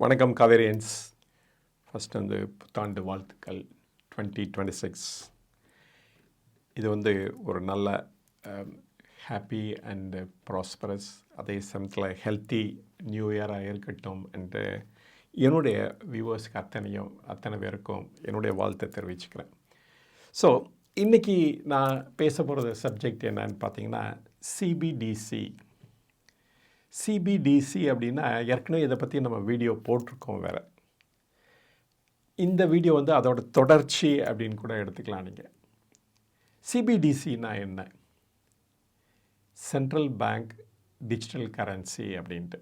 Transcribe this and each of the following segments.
வணக்கம் காவேரியன்ஸ். ஃபஸ்ட் வந்து புத்தாண்டு வாழ்த்துக்கள் டுவெண்ட்டி டுவெண்ட்டி சிக்ஸ் இது வந்து ஒரு நல்ல ஹாப்பி அண்டு ப்ராஸ்பரஸ் அதே சமயத்தில் ஹெல்த்தி நியூ இயராக இருக்கட்டும் என்று என்னுடைய வியூவர்ஸ்க்கு அத்தனையும் அத்தனை பேருக்கும் என்னுடைய வாழ்த்தை தெரிவிச்சுக்கிறேன். ஸோ இன்றைக்கி நான் பேச போகிறது சப்ஜெக்ட் என்னன்னு பார்த்தீங்கன்னா சிபிடிசி சிபிடிசி அப்படின்னா ஏற்கனவே இதை பற்றி நம்ம வீடியோ போட்டிருக்கோம் வேறு. இந்த வீடியோ வந்து அதோட தொடர்ச்சி அப்படின்னு கூட எடுத்துக்கலாம் நீங்கள் சிபிடிசினா என்ன? சென்ட்ரல் பேங்க் டிஜிட்டல் கரன்சி அப்படின்ட்டு.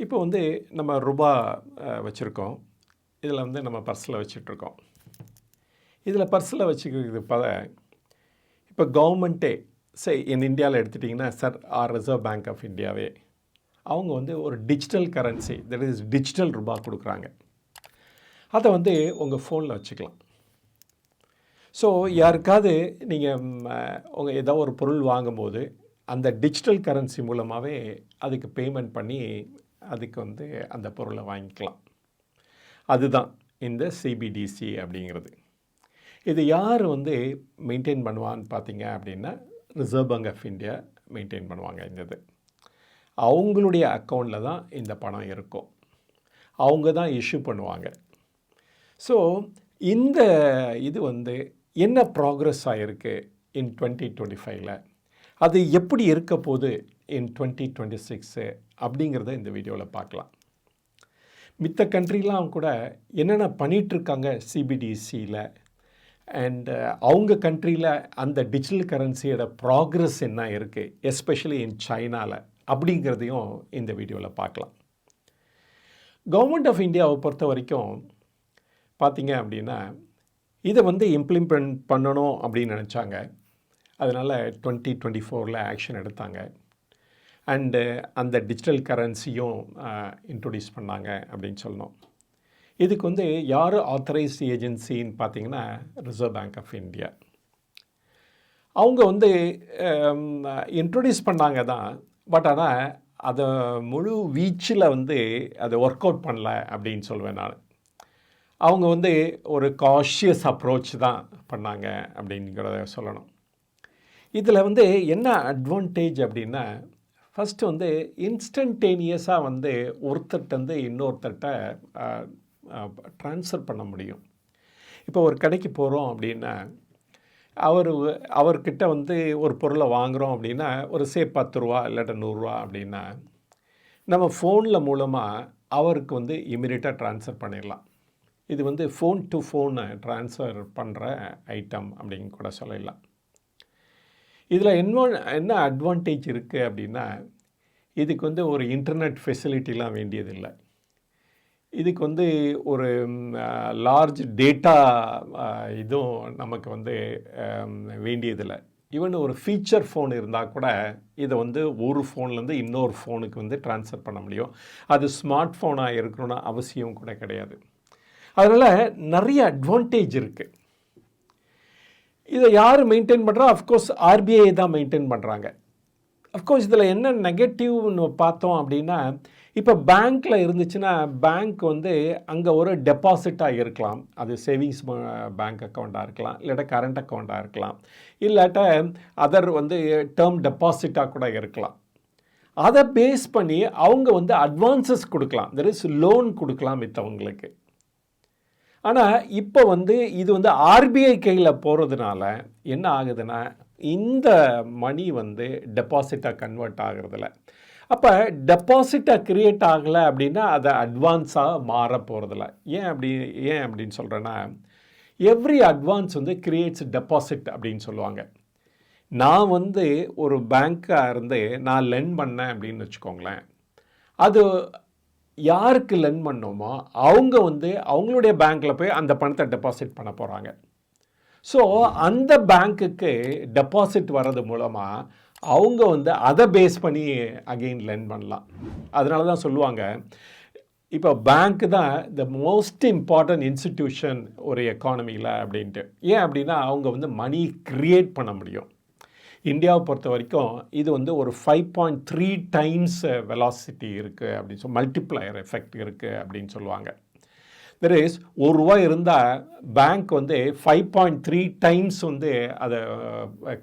இப்போ வந்து நம்ம ரூபா வச்சுருக்கோம். இதில் வந்து நம்ம பர்ஸில் வச்சிட்ருக்கோம். இதில் பர்ஸில் வச்சுக்கிறது பத இப்போ கவர்மெண்ட்டே சரி என் இந்தியாவில் எடுத்துட்டிங்கன்னா sir R reserve bank of இந்தியாவே அவங்க வந்து ஒரு digital currency that is digital ரூபா கொடுக்குறாங்க. அதை வந்து உங்கள் ஃபோனில் வச்சுக்கலாம். ஸோ யாருக்காவது நீங்கள் உங்கள் ஏதோ ஒரு பொருள் வாங்கும்போது அந்த டிஜிட்டல் கரன்சி மூலமாகவே அதுக்கு பேமெண்ட் பண்ணி அதுக்கு வந்து அந்த பொருளை வாங்கிக்கலாம். அதுதான் இந்த சிபிடிசி அப்படிங்கிறது. இது யார் வந்து மெயின்டைன் பண்ணுவான்னு பார்த்தீங்க அப்படின்னா reserve bank of India maintain பண்ணுவாங்க இந்த இது. அவங்களுடைய அக்கௌண்ட்டில் தான் இந்த பணம் இருக்கும். அவங்க தான் இஷ்யூ பண்ணுவாங்க. ஸோ இந்த இது வந்து என்ன ப்ராக்ரஸ் ஆகிருக்கு இன் டுவெண்ட்டி டுவெண்ட்டி ஃபைவ்ல அது எப்படி இருக்க போகுது இன் டுவெண்ட்டி டுவெண்ட்டி சிக்ஸு அப்படிங்கிறத இந்த வீடியோவில் பார்க்கலாம். மித்த கண்ட்ரிலாம் கூட என்னென்ன பண்ணிகிட்ருக்காங்க சிபிடிசியில் அண்ட் uh, அவங்க கண்ட்ரியில் அந்த டிஜிட்டல் கரன்சியோட ப்ராக்ரஸ் என்ன இருக்குது எஸ்பெஷலி இன் சைனாவில் அப்படிங்கிறதையும் இந்த வீடியோவில் பார்க்கலாம். கவர்மெண்ட் ஆஃப் இந்தியாவை பொறுத்த வரைக்கும் பார்த்திங்க அப்படின்னா இதை வந்து இம்ப்ளிமெண்ட் பண்ணணும் அப்படின்னு நினச்சாங்க. அதனால் டுவெண்ட்டி டுவெண்ட்டி ஃபோரில் ஆக்ஷன் எடுத்தாங்க அண்டு uh, அந்த டிஜிட்டல் கரன்சியும் இன்ட்ரொடியூஸ் பண்ணாங்க அப்படின்னு சொல்லணும். இதுக்கு வந்து யார் ஆத்தரைஸ்டு ஏஜென்சின்னு பார்த்தீங்கன்னா ரிசர்வ் பேங்க் ஆஃப் இந்தியா அவங்க வந்து um, இன்ட்ரொடியூஸ் பண்ணாங்க தான். பட் ஆனால் அதை முழு வீச்சில் வந்து அதை ஒர்க் அவுட் பண்ணல அப்படின்னு சொல்லுவேன் நான். அவங்க வந்து ஒரு காஷியஸ் அப்ரோச் தான் பண்ணாங்க அப்படிங்கிறத சொல்லணும். இதில் வந்து என்ன அட்வான்டேஜ் அப்படின்னா ஃபஸ்ட்டு வந்து இன்ஸ்டன்டேனியஸாக வந்து ஒருத்தர்கிட்ட வந்து இன்னொருத்தர்கிட்ட ட்ரான்ஸ்ஃபர் பண்ண முடியும். இப்போ ஒரு கடைக்கு போகிறோம் அப்படின்னா அவர் அவர்கிட்ட வந்து ஒரு பொருளை வாங்குகிறோம் அப்படின்னா ஒரு சே பத்து ரூபா இல்லாட்ட நூறுரூவா அப்படின்னா நம்ம ஃபோனில் மூலமாக அவருக்கு வந்து இமீடியட்டாக ட்ரான்ஸ்ஃபர் பண்ணிடலாம். இது வந்து ஃபோன் டு ஃபோனை ட்ரான்ஸ்ஃபர் பண்ணுற ஐட்டம் அப்படின்னு கூட சொல்லிடலாம் இதில் என்ன என்ன அட்வான்டேஜ் இருக்குது அப்படின்னா இதுக்கு வந்து ஒரு இன்டர்நெட் ஃபெசிலிட்டிலாம் வேண்டியதில்லை. இதுக்கு வந்து ஒரு லார்ஜ் டேட்டா இதுவும் நமக்கு வந்து வேண்டியதில்லை. ஈவன் ஒரு ஃபீச்சர் ஃபோன் இருந்தால் கூட இதை வந்து ஒரு ஃபோன்லேருந்து இன்னொரு ஃபோனுக்கு வந்து ட்ரான்ஸ்ஃபர் பண்ண முடியும். அது ஸ்மார்ட் ஃபோனாக இருக்கணும்னு அவசியம் கூட கிடையாது. அதனால் நிறைய அட்வான்டேஜ் இருக்குது இதை யார் மெயின்டைன் பண்ணுறா அஃப்கோர்ஸ் ஆர்பிஐ தான் மெயின்டைன் பண்ணுறாங்க அஃப்கோர்ஸ் இதில் என்ன நெகட்டிவ்னு பார்த்தோம் அப்படின்னா இப்போ பேங்க்கில் இருந்துச்சுன்னா பேங்க் வந்து அங்கே ஒரு டெபாசிட்டாக இருக்கலாம். அது சேவிங்ஸ் பேங்க் அக்கௌண்ட்டாக இருக்கலாம். இல்லாட்ட கரண்ட் அக்கௌண்ட்டாக இருக்கலாம். இல்லாட்ட அதர் வந்து டேர்ம் டெபாசிட்டாக கூட இருக்கலாம். அதை பேஸ் பண்ணி அவங்க வந்து அட்வான்சஸ் கொடுக்கலாம். தெர் இஸ் லோன் கொடுக்கலாம் மித்தவங்களுக்கு. ஆனால் இப்போ வந்து இது வந்து ஆர்பிஐ கையில் போகிறதுனால என்ன ஆகுதுன்னா இந்த மணி வந்து டெபாசிட்டாக கன்வெர்ட் ஆகிறதில்ல. அப்போ டெபாசிட்டை க்ரியேட் ஆகலை அப்படின்னா அதை அட்வான்ஸாக மாற போகிறதில்ல ஏன் அப்படி ஏன் அப்படின்னு சொல்கிறேன்னா எவ்ரி அட்வான்ஸ் வந்து கிரியேட்ஸ் டெபாசிட் அப்படின்னு சொல்லுவாங்க. நான் வந்து ஒரு பேங்க்காக இருந்து நான் லென் பண்ணேன் அப்படின்னு வச்சுக்கோங்களேன். அது யாருக்கு லென் பண்ணோமோ அவங்க வந்து அவங்களுடைய பேங்க்கில் போய் அந்த பணத்தை டெபாசிட் பண்ண போகிறாங்க ஸோ அந்த பேங்க்குக்கு டெபாசிட் வர்றது மூலமாக அவங்க வந்து அதை பேஸ் பண்ணி அகெயின் லேர்ன் பண்ணலாம். அதனால தான் சொல்லுவாங்க இப்போ பேங்க் தான் த மோஸ்ட் இம்பார்ட்டன்ட் இன்ஸ்டிடியூஷன் ஒரு எக்கானமியில் அப்படின்ட்டு. ஏன் அப்படின்னா அவங்க வந்து மணி க்ரியேட் பண்ண முடியும். இந்தியாவை பொறுத்த வரைக்கும் இது வந்து ஒரு five point three times velocity இருக்குது அப்படின்னு சொல்லி மல்டிப்ளையர் எஃபெக்ட் இருக்குது அப்படின்னு சொல்லுவாங்க. தெர் இஸ் ஒரு ரூபா இருந்தால் பேங்க் வந்து ஃபைவ் பாயிண்ட் த்ரீ டைம்ஸ் வந்து அதை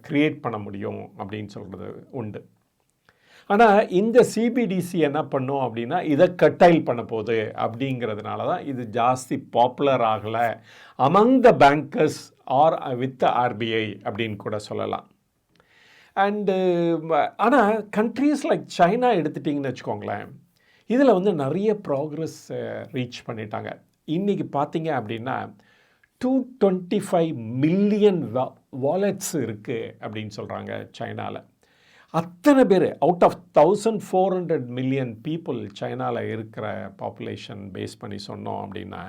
க்ரியேட் பண்ண முடியும் அப்படின்னு சொல்கிறது உண்டு. ஆனால் இந்த சிபிடிசி என்ன பண்ணும் அப்படின்னா இதை கட்டைல் பண்ண போகுது அப்படிங்கிறதுனால தான் இது ஜாஸ்தி பாப்புலர் ஆகலை. Among the bankers or with RBI அப்படின்னு கூட சொல்லலாம். அண்டு ஆனால் கண்ட்ரீஸ் லைக் சைனா எடுத்துட்டிங்கன்னு வச்சுக்கோங்களேன் இதில் வந்து நிறைய ப்ராக்ரஸ் ரீச் பண்ணிட்டாங்க. இன்றைக்கி பார்த்தீங்க அப்படின்னா two twenty five million wallets இருக்குது அப்படின்னு சொல்கிறாங்க சைனாவில் அத்தனை பேர் out of thousand four hundred million people சைனாவில் இருக்கிற பாப்புலேஷன் பேஸ் பண்ணி சொன்னோம் அப்படின்னா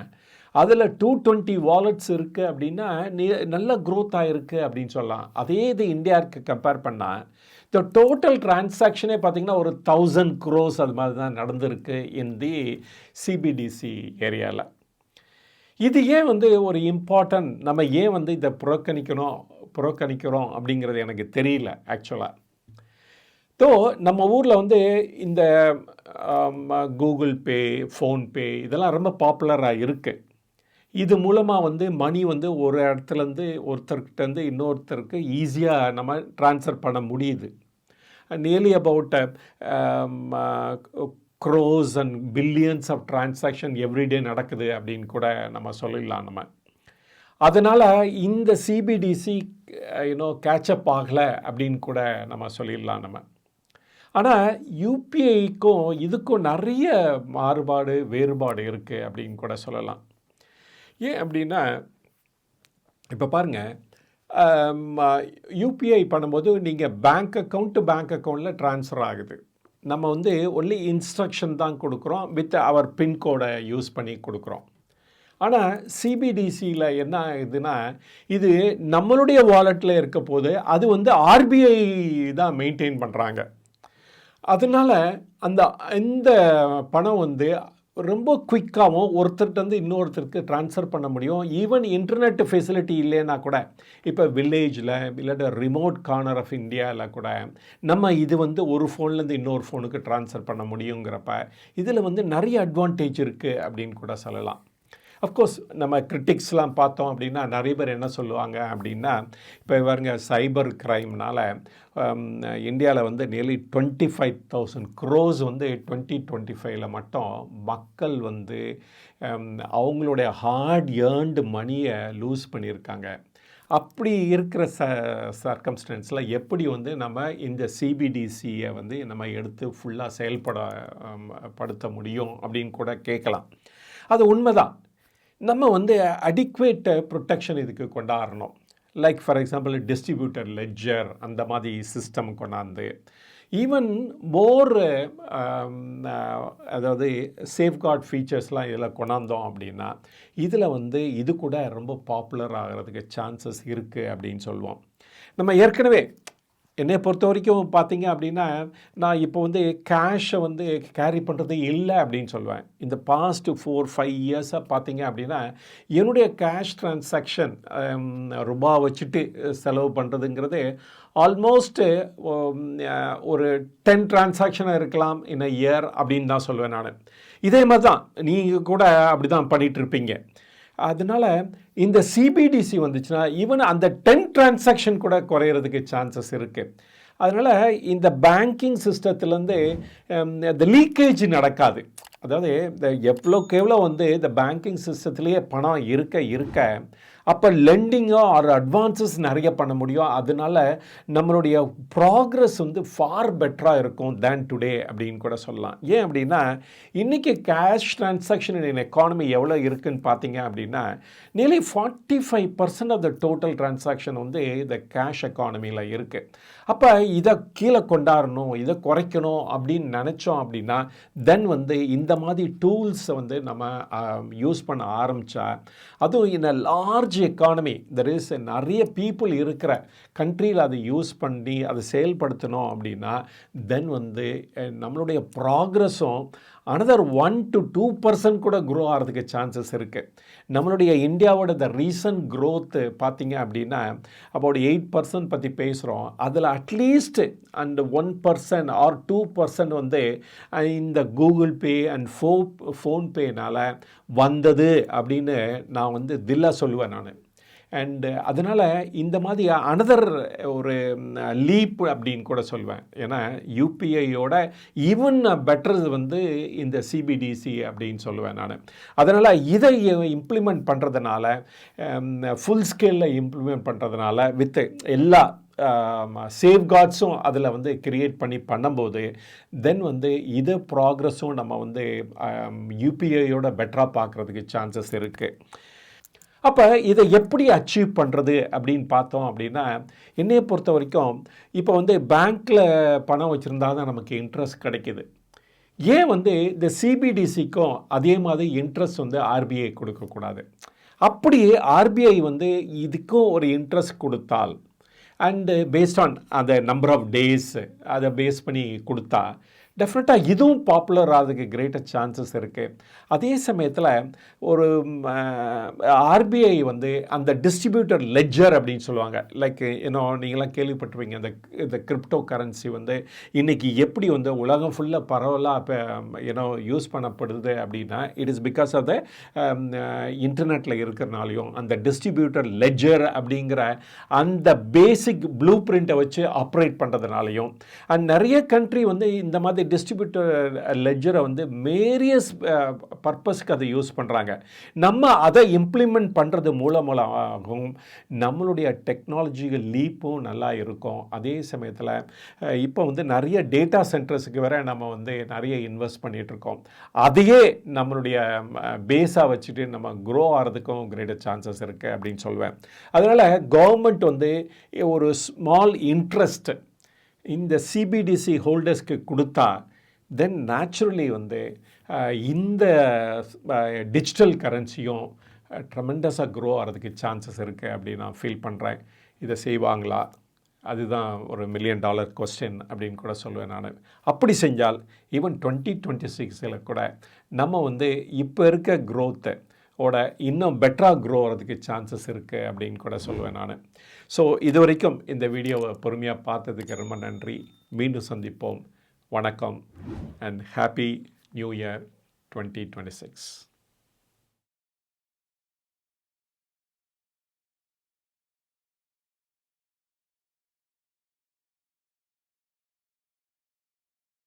அதில் டூ டுவெண்ட்டி வாலெட்ஸ் இருக்குது அப்படின்னா நீ நல்ல க்ரோத் ஆகிருக்கு அப்படின்னு சொல்லலாம். அதே இது இந்தியாவுக்கு கம்பேர் பண்ணால் இந்த டோட்டல் டிரான்சாக்ஷனே பார்த்திங்கன்னா ஒரு தௌசண்ட் க்ரோஸ் அது மாதிரி தான் நடந்திருக்கு இன் தி சிபிடிசி ஏரியாவில் இது ஏன் வந்து ஒரு இம்பார்ட்டன்ட் நம்ம ஏன் வந்து இதை புறக்கணிக்கணும் புறக்கணிக்கிறோம் அப்படிங்கிறது எனக்கு தெரியல ஆக்சுவலாக ஸோ நம்ம ஊரில் வந்து இந்த கூகுள் பே ஃபோன்பே இதெல்லாம் ரொம்ப பாப்புலராக இருக்குது இது மூலமாக வந்து மணி வந்து ஒரு இடத்துலேருந்து ஒருத்தர்கிட்டருந்து இன்னொருத்தருக்கு ஈஸியாக நம்ம ட்ரான்ஸ்ஃபர் பண்ண முடியுது. Nearly about crores and billions of transaction everyday நடக்குது அப்படின்னு கூட நம்ம சொல்லிடலாம் நம்ம. அதனால் இந்த சிபிடிசி யூனோ கேட்சப் ஆகலை அப்படின்னு கூட நம்ம சொல்லிடலாம் நம்ம. ஆனால் யூபிஐக்கும் இதுக்கும் நிறைய மாறுபாடு வேறுபாடு இருக்குது அப்படின்னு கூட சொல்லலாம். ஏன் அப்படின்னா இப்போ பாருங்கள் யூபிஐ பண்ணும்போது நீங்கள் பேங்க் அக்கௌண்ட் டு பேங்க் அக்கௌண்ட்டில் ட்ரான்ஸ்ஃபர் ஆகுது. நம்ம வந்து ஒன்லி இன்ஸ்ட்ரக்ஷன் தான் கொடுக்குறோம் வித் அவர் பின்கோடை யூஸ் பண்ணி கொடுக்குறோம். ஆனால் சிபிடிசியில் என்ன ஆகுதுன்னா இது நம்மளுடைய வாலெட்டில் இருக்க போது அது வந்து ஆர்பிஐ தான் மெயின்டைன் பண்ணுறாங்க அதனால் அந்த இந்த பணம் வந்து ரொம்ப குயிக்காகவும் ஒருத்தர்கிட்டருந்து இன்னொருத்தருக்கு ட்ரான்ஸ்ஃபர் பண்ண முடியும். ஈவன் இன்டர்நெட் ஃபெசிலிட்டி இல்லைன்னா கூட இப்போ வில்லேஜில் இல்லாட்ட ரிமோட் கார்னர் ஆஃப் இந்தியாவில் கூட நம்ம இது வந்து ஒரு ஃபோன்லேருந்து இன்னொரு ஃபோனுக்கு ட்ரான்ஸ்ஃபர் பண்ண முடியுங்கிறப்ப இதில் வந்து நிறைய அட்வான்டேஜ் இருக்குது அப்படின்னு கூட சொல்லலாம். அஃப்கோர்ஸ் நம்ம கிரிட்டிக்ஸ்லாம் பார்த்தோம் அப்படின்னா நிறைய பேர் என்ன சொல்லுவாங்க அப்படின்னா இப்போ பாருங்க சைபர் க்ரைம்னால் um, இந்தியாவில் வந்து nearly twenty five thousand crores வந்து டுவெண்ட்டி டுவெண்ட்டி ஃபைவ்ல மட்டும் மக்கள் வந்து um, அவங்களுடைய ஹார்ட் ஏர்ன்டு மணியை லூஸ் பண்ணியிருக்காங்க. அப்படி இருக்கிற ச சர்க்கம்ஸ்டன்ஸில் எப்படி வந்து நம்ம இந்த சிபிடிசியை வந்து நம்ம எடுத்து ஃபுல்லாக செயல்பட um, படுத்த முடியும் அப்படின்னு கூட கேட்கலாம். அது உண்மைதான். நம்ம வந்து அடிக்குவேட் ப்ரொட்டெக்ஷன் இதுக்கு கொண்டாடணும் like for example distributor ledger அந்த மாதிரி சிஸ்டம் கொண்டாந்து ஈவன் மோர் um, uh, அதாவது சேஃப்கார்ட் ஃபீச்சர்ஸ்லாம் இதில் கொண்டாந்தோம் அப்படின்னா இதில் வந்து இது கூட ரொம்ப பாப்புலர் ஆகிறதுக்கு சான்சஸ் இருக்குது அப்படின்னு சொல்லுவோம். நம்ம ஏற்கனவே என்னை பொறுத்த வரைக்கும் பார்த்தீங்க அப்படின்னா நான் இப்போ வந்து கேஷை வந்து கேரி பண்ணுறது இல்லை அப்படின்னு சொல்லுவேன். இந்த பாஸ்ட் ஃபோர் ஃபைவ் இயர்ஸாக பார்த்தீங்க அப்படின்னா என்னுடைய கேஷ் டிரான்சாக்ஷன் ரூபா வச்சுட்டு செலவு பண்ணுறதுங்கிறது ஆல்மோஸ்ட்டு ஒரு டென் டிரான்சாக்ஷனாக இருக்கலாம் இன் அ இயர் அப்படின்னு தான் சொல்லுவேன் நான். இதே மாதிரி தான். நீங்கள் கூட அப்படி தான் பண்ணிகிட்ருப்பீங்க அதனால் இந்த சிபிடிசி வந்துச்சுன்னா ஈவன் அந்த டென் டிரான்சாக்ஷன் கூட குறையிறதுக்கு சான்சஸ் இருக்குது அதனால் இந்த பேங்கிங் சிஸ்டத்துலேருந்து um, இந்த லீக்கேஜ் நடக்காது. அதாவது இந்த எவ்வளோக்கு எவ்வளோ வந்து இந்த பேங்கிங் சிஸ்டத்துலேயே பணம் இருக்க இருக்க அப்போ லெண்டிங்கோ ஆர் அட்வான்சஸ் நிறைய பண்ண முடியும். அதனால நம்மளுடைய ப்ராக்ரஸ் வந்து ஃபார் பெட்டராக இருக்கும் தேன் டுடே அப்படின்னு கூட சொல்லலாம். ஏன் அப்படின்னா இன்றைக்கி கேஷ் டிரான்சாக்ஷன் இன் எக்கானமி எவ்வளோ இருக்குதுன்னு பார்த்தீங்க அப்படின்னா nearly forty five percent of the total transaction வந்து இந்த கேஷ் எக்கானமியில் இருக்குது அப்போ இதை கீழே கொண்டாடணும் இதை குறைக்கணும் அப்படின்னு நினச்சோம் அப்படின்னா தென் வந்து இந்த மாதிரி டூல்ஸை வந்து நம்ம யூஸ் பண்ண ஆரம்பித்தா அதுவும் இந்த large large economy there is நிறைய பீப்புள் இருக்கிற கண்ட்ரியில் அதை யூஸ் பண்ணி அதை செயல்படுத்தணும் அப்படின்னா தென் வந்து eh, நம்மளுடைய ப்ராக்ரஸும் another one to two percent கூட க்ரோ ஆகிறதுக்கு சான்சஸ் இருக்குது நம்மளுடைய இந்தியாவோட த ரீசன்ட் க்ரோத்து பார்த்திங்க அப்படின்னா அப்போ எயிட் பர்சன்ட் பற்றி பேசுகிறோம் அதில் அட்லீஸ்ட்டு அந்த one percent or two percent வந்து இந்த கூகுள் பே அண்ட் ஃபோ ஃபோன்பேனால் வந்தது அப்படின்னு நான் வந்து தில்லா சொல்லுவேன் நான். அண்டு uh, அதனால் இந்த மாதிரி அனதர் uh, ஒரு லீப் uh, அப்படின்னு கூட சொல்வேன். ஏன்னா யூபிஐயோட ஈவன் பெட்டர் வந்து இந்த சிபிடிசி அப்படின்னு சொல்லுவேன் நான். அதனால் இதை இம்ப்ளிமெண்ட் பண்ணுறதுனால ஃபுல் ஸ்கேலில் இம்ப்ளிமெண்ட் பண்ணுறதுனால வித் எல்லா சேஃப்கார்ட்ஸும் அதில் வந்து கிரியேட் பண்ணி பண்ணும்போது தென் வந்து இதை ப்ராக்ரஸும் நம்ம வந்து யூபிஐயோட பெட்டராக பார்க்குறதுக்கு சான்சஸ் இருக்குது அப்போ இதை எப்படி அச்சீவ் பண்ணுறது அப்படின்னு பார்த்தோம் அப்படின்னா என்னையை பொறுத்த வரைக்கும் இப்போ வந்து பேங்க்கில் பணம் வச்சுருந்தா தான் நமக்கு இன்ட்ரெஸ்ட் கிடைக்கிது. ஏன் வந்து இந்த சிபிடிசிக்கும் அதே மாதிரி இன்ட்ரெஸ்ட் வந்து ஆர்பிஐ கொடுக்கக்கூடாது அப்படியே ஆர்பிஐ வந்து இதுக்கும் ஒரு இன்ட்ரெஸ்ட் கொடுத்தால் அண்டு பேஸ்ட் ஆன் அந்த நம்பர் ஆஃப் டேஸ் அதை பேஸ் பண்ணி கொடுத்தா டெஃபினட்டாக இதுவும் பாப்புலர் ஆகிறதுக்கு கிரேட்டர் சான்சஸ் இருக்குது அதே சமயத்தில் ஒரு ஆர்பிஐ வந்து அந்த டிஸ்ட்ரிபியூட்டர் லெஜர் அப்படின்னு சொல்லுவாங்க. லைக் இன்னும் நீங்களாம் கேள்விப்பட்டிருப்பீங்க இந்த இந்த கிரிப்டோ கரன்சி வந்து இன்றைக்கி எப்படி வந்து உலகம் ஃபுல்லாக பரவலாக இப்போ ஏன்னோ யூஸ் பண்ணப்படுது அப்படின்னா it is because of the இன்டர்நெட்டில் இருக்கிறனாலையும் அந்த டிஸ்ட்ரிபியூட்டர் லெஜர் அப்படிங்கிற அந்த பேசிக் ப்ளூ பிரிண்ட்டை வச்சு ஆப்ரேட் பண்ணுறதுனாலையும் அண்ட் நிறைய கண்ட்ரி வந்து இந்த மாதிரி டிஸ்ட்ரிபியூட்டர் லெஜரை வந்து வேரியஸ் பர்பஸ்க்கு அதை யூஸ் பண்ணுறாங்க நம்ம அதை இம்ப்ளிமெண்ட் பண்ணுறது மூலம் மூலமாகவும் நம்மளுடைய டெக்னாலஜிகள் லீப்பும் நல்லா இருக்கும். அதே சமயத்தில் இப்போ வந்து நிறைய டேட்டா சென்டர்ஸுக்கு வேற நம்ம வந்து நிறைய இன்வெஸ்ட் பண்ணிகிட்ருக்கோம் அதையே நம்மளுடைய பேஸாக வச்சுட்டு நம்ம க்ரோ ஆகிறதுக்கும் கிரேட்டர் சான்சஸ் இருக்குது அப்படின்னு சொல்லுவேன் அதனால் கவர்மெண்ட் வந்து ஒரு ஸ்மால் இன்ட்ரெஸ்ட் இந்த சிபிடிசி ஹோல்டர்ஸ்க்கு கொடுத்தா தென் நேச்சுரலி வந்து இந்த டிஜிட்டல் கரன்சியும் ட்ரமெண்டஸாக க்ரோ ஆகிறதுக்கு சான்சஸ் இருக்குது அப்படின்னு நான் ஃபீல் பண்ணுறேன் இதை செய்வாங்களா? அதுதான் ஒரு மில்லியன் டாலர் கொஸ்டின் அப்படின்னு கூட சொல்லுவேன் நான். அப்படி செஞ்சால் ஈவன் டுவெண்ட்டி டுவெண்ட்டி சிக்ஸில் கூட நம்ம வந்து இப்போ இருக்க க்ரோத்தை ஓட இன்னும் பெட்டராக க்ரோ ஆகிறதுக்கு சான்சஸ் இருக்குது அப்படின்னு கூட சொல்லுவேன் நான். ஸோ இது வரைக்கும் இந்த வீடியோவை பொறுமையாக பார்த்ததுக்கு ரொம்ப நன்றி. மீண்டும் சந்திப்போம். வணக்கம் and happy new year twenty twenty six